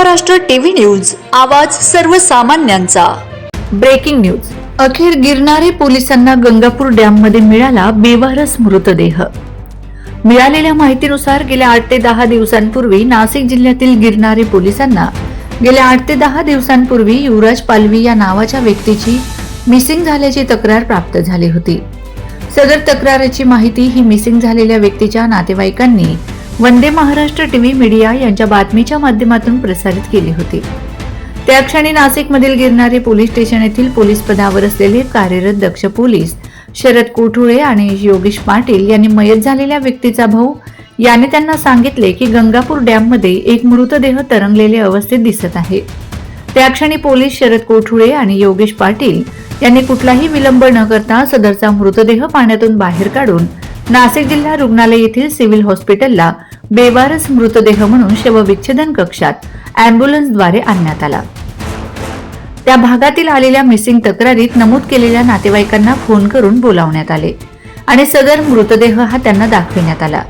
Maharashtra TV news आवाज सर्वसामान्यांचा. Breaking news. अखेर गिरणारे पोलिसांना गंगापूर डॅममध्ये मिळाला बेवारस मृतदेह. मिळालेल्या माहितीनुसार गेल्या आठ ते दहा दिवसांपूर्वी नाशिक जिल्ह्यातील गिरणारे पोलिसांना गेल्या आठ ते दहा दिवसांपूर्वी युवराज पालवी या नावाच्या व्यक्तीची मिसिंग झाल्याची तक्रार प्राप्त झाली होती. सदर तक्राराची माहिती ही मिसिंग झालेल्या व्यक्तीच्या नातेवाईकांनी वंदे महाराष्ट्र टीव्ही मीडिया यांच्या बातमीच्या माध्यमातून प्रसारित केली होती. त्या क्षणी नाशिकमधील गिरणारे पोलीस स्टेशन येथील पोलीस पदावर असलेले कार्यरत दक्ष पोलीस शरद कोठुळे आणि योगेश पाटील यांनी मयत झालेल्या व्यक्तीचा भाऊ याने त्यांना सांगितले की गंगापूर डॅममध्ये एक मृतदेह तरंगलेले अवस्थेत दिसत आहे. त्या क्षणी पोलीस शरद कोठुळे आणि योगेश पाटील यांनी कुठलाही विलंब न करता सदरचा मृतदेह पाण्यातून बाहेर काढून नाशिक जिल्हा रुग्णालय येथील सिव्हिल हॉस्पिटलला बेवारस मृतदेह म्हणून शवविच्छेदन कक्षात अँब्युलन्सद्वारे आणण्यात आला. त्या भागातील आलेल्या मिसिंग तक्रारीत नमूद केलेल्या नातेवाईकांना फोन करून बोलावण्यात आले आणि सदर मृतदेह हा त्यांना दाखविण्यात आला.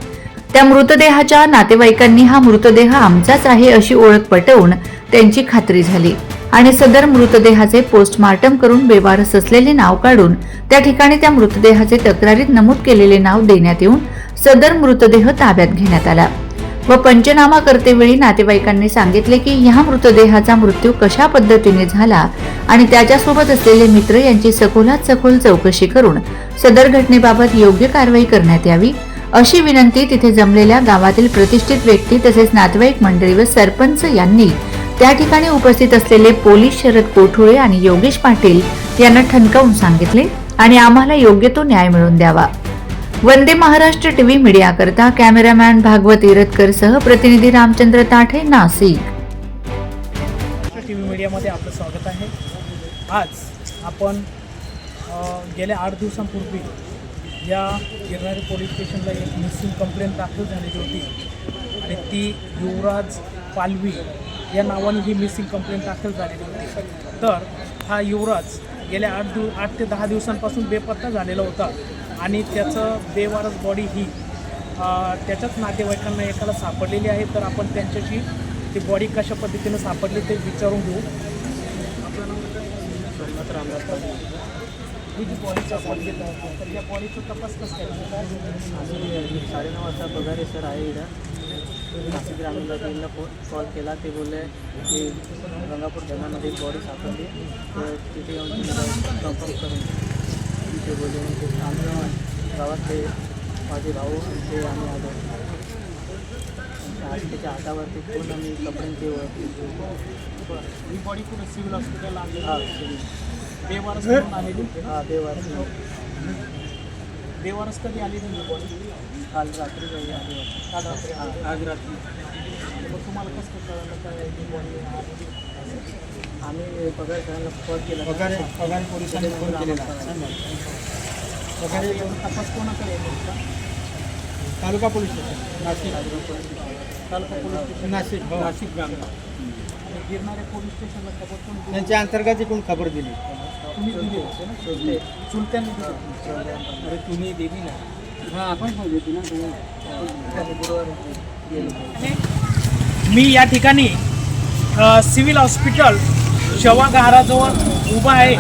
त्या मृतदेहाच्या नातेवाईकांनी हा मृतदेह आमचाच आहे अशी ओळख पटवून त्यांची खात्री झाली. आणि सदर मृतदेहाचे पोस्टमार्टम करून बेवारस असलेले नाव काढून त्या ठिकाणी त्या मृतदेहाचे तक्रारीत नमूद केलेले नाव देण्यात येऊन सदर मृतदेह ताब्यात घेण्यात आला. व पंचनामा करतेवेळी नातेवाईकांनी सांगितले की ह्या मृतदेहाचा मृत्यू कशा पद्धतीने झाला आणि त्याच्यासोबत असलेले मित्र यांची सखोलात सखोल चौकशी करून सदर घटनेबाबत योग्य कारवाई करण्यात यावी अशी विनंती तिथे जमलेल्या गावातील प्रतिष्ठित व्यक्ती तसेच नातेवाईक मंडळी व सरपंच यांनी त्या ठिकाणी उपस्थित असलेले पोलीस शरद कोठुळे आणि योगेश पाटील यांना ठणकावून सांगितले आणि आम्हाला योग्य तो न्याय मिळवून द्यावा. वंदे महाराष्ट्र टीव्ही मीडिया करता कॅमेरामॅन भागवत इरतकर सह प्रतिनिधी रामचंद्र ताठे नाशिक. टी व्ही मीडियामध्ये आपलं स्वागत आहे. आज आपण गेल्या आठ दिवसांपूर्वी या गिरणारी पोलीस स्टेशनला एक मिसिंग कंप्लेंट दाखल झालेली होती आणि ती युवराज पालवी या नावाने ही मिसिंग कंप्लेंट दाखल झालेली होती. तर हा युवराज गेल्या आठ दिव आठ ते दहा दिवसांपासून बेपत्ता झालेला होता आणि त्याचं बेवारस बॉडी ही त्याच्याच नातेवाईकांना एकाला सापडलेली आहे. तर आपण त्यांच्याशी ती बॉडी कशा पद्धतीनं सापडली ते विचारून घेऊ. आपलं नाव रामदास ही जी बॉडी सापडली तर या बॉडीचा तपास कसा साडेनऊ वाजता पगारे सर आहे इथं नाशिक ग्रामीणला त्यांना फ़ोन कॉल केला ते बोलले की गंगापूर धरणामध्ये बॉडी सापडली तर तिथे येऊन कन्फर्म करून ते बोलले ते आमच्या गावातले माझे भाऊ ते आम्ही आलो आणि त्याच्या हातावरती पूर्ण मी कपड्यांचे ही। बॉडी कुठे सिव्हिल हॉस्पिटलला आणली बेवारस म्हणून आलेली? होती ना हा देवारती बेवारस कधी आली नाही काल रात्री काही आली होती. काल रात्री हा, आज रात्री. मग तुम्हाला कसं काय कळलं? काय ही आम्ही पगार सरांना कॉल केला. पगार पगार पोलिसांनी फोन केलेला. एवढं तपास कोणाकडे आहे तुमचा? Taluka police station. Nashik. Taluka police station. Nashik हो. नाशिक ग्रामीण गिरणारे पोलीस स्टेशनला खबर कोण दिली? त्यांच्या अंतर्गत एकूण खबर दिली. तुम्ही दिली होती ना? चुलते चुलत्यांनी दिली. होती. अरे तुम्ही दिली ना. हां आपण पण देते ना मी या ठिकाणी अ, सिव्हिल हॉस्पिटल शवागाराजवळ उभा आहे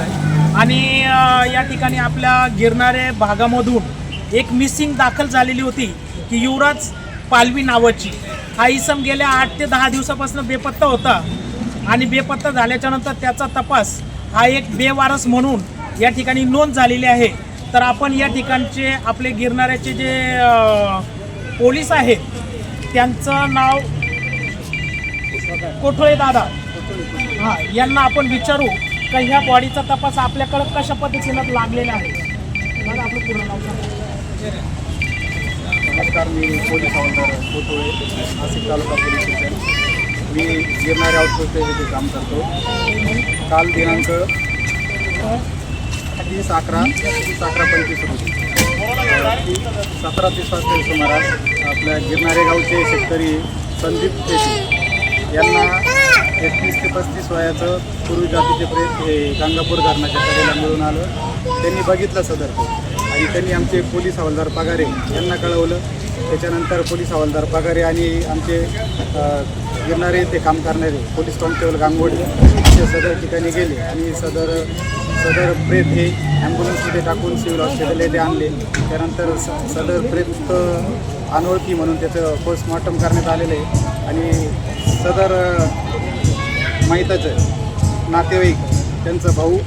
आणि अ, या ठिकाणी आपल्या गिरणारे भागामधून एक मिसिंग दाखल झालेली होती की युवराज पालवी नावाची. हा इसम गेल्या आठ ते दहा दिवसापासून बेपत्ता होता. आणि बेपत्ता झाल्याच्यानंतर त्याचा तपास हा एक बेवारस म्हणून या ठिकाणी नोंद झालेली आहे. तर आपण या ठिकाणचे आपले गिरणाऱ्याचे जे पोलीस आहेत त्यांचं नाव कोठोळे दादा. हां यांना आपण विचारू का ह्या बॉडीचा तपास आपल्याकडं कशा पद्धतीनं लागलेला आहे? आपलं पूर्ण नाव सांगा. नमस्कार मी पोलीस हवालदार कोटोळे नाशिक तालुका पोलीस स्टेशन. मी गिरणारे आउटपोस्ट येथे काम करतो. काल दिनांक तीस अकरा तीस अकरा पंचवीस रोजी सतरा तीस वाजता सुमारास आपल्या गिरणारे गावचे शेतकरी संदीप पेशी यांना एकतीस ते पस्तीस वयाचं पूर्वी जातीचे प्रेत हे गंगापूर धरणाच्या कडेला मिळून आलं. त्यांनी बघितलं सदर आणि त्यांनी आमचे पोलीस हवालदार पगारे यांना कळवलं. त्याच्यानंतर पोलीस हवालदार पगारे आणि आमचे गिरणारे ते काम करणारे पोलीस कॉन्स्टेबल गांगोडी ते सदर ठिकाणी गेले आणि सदर सदर प्रेत हे ॲम्ब्युलन्समध्ये टाकून सिव्हिल हॉस्पिटल येथे आणले. त्यानंतर स सदर प्रेत अनोळखी म्हणून त्याचं पोस्टमॉर्टम करण्यात आलेलं आहे. आणि सदर माहिताचं नातेवाईक त्यांचा भाऊ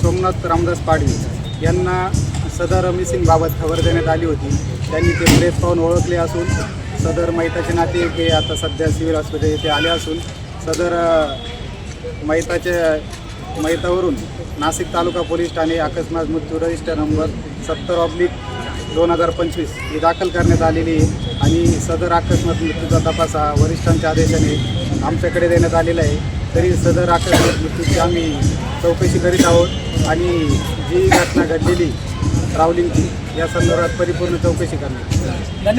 सोमनाथ रामदास पाडवी यांना सदर मिसिंगबाबत खबर देण्यात आली होती. त्यांनी ते प्रेस पाहून ओळखले असून सदर मैताचे नाते हे आता सध्या सिव्हिल हॉस्पिटल येथे आले असून सदर मैताचे मैतावरून नाशिक तालुका पोलीस ठाणे अकस्मात मृत्यू रजिस्टर नंबर सत्तर ऑब्लिक दोन हजार पंचवीस ही दाखल करण्यात आलेली आहे. आणि सदर अकस्मात मृत्यूचा तपास हा वरिष्ठांच्या आदेशाने आमच्याकडे देण्यात आलेला आहे. तरी सदर अकस्मात मृत्यूची आम्ही चौकशी करीत आहोत आणि जी घटना घडलेली ट्रॅव्हलिंगची या संदर्भात परिपूर्ण चौकशी करणार.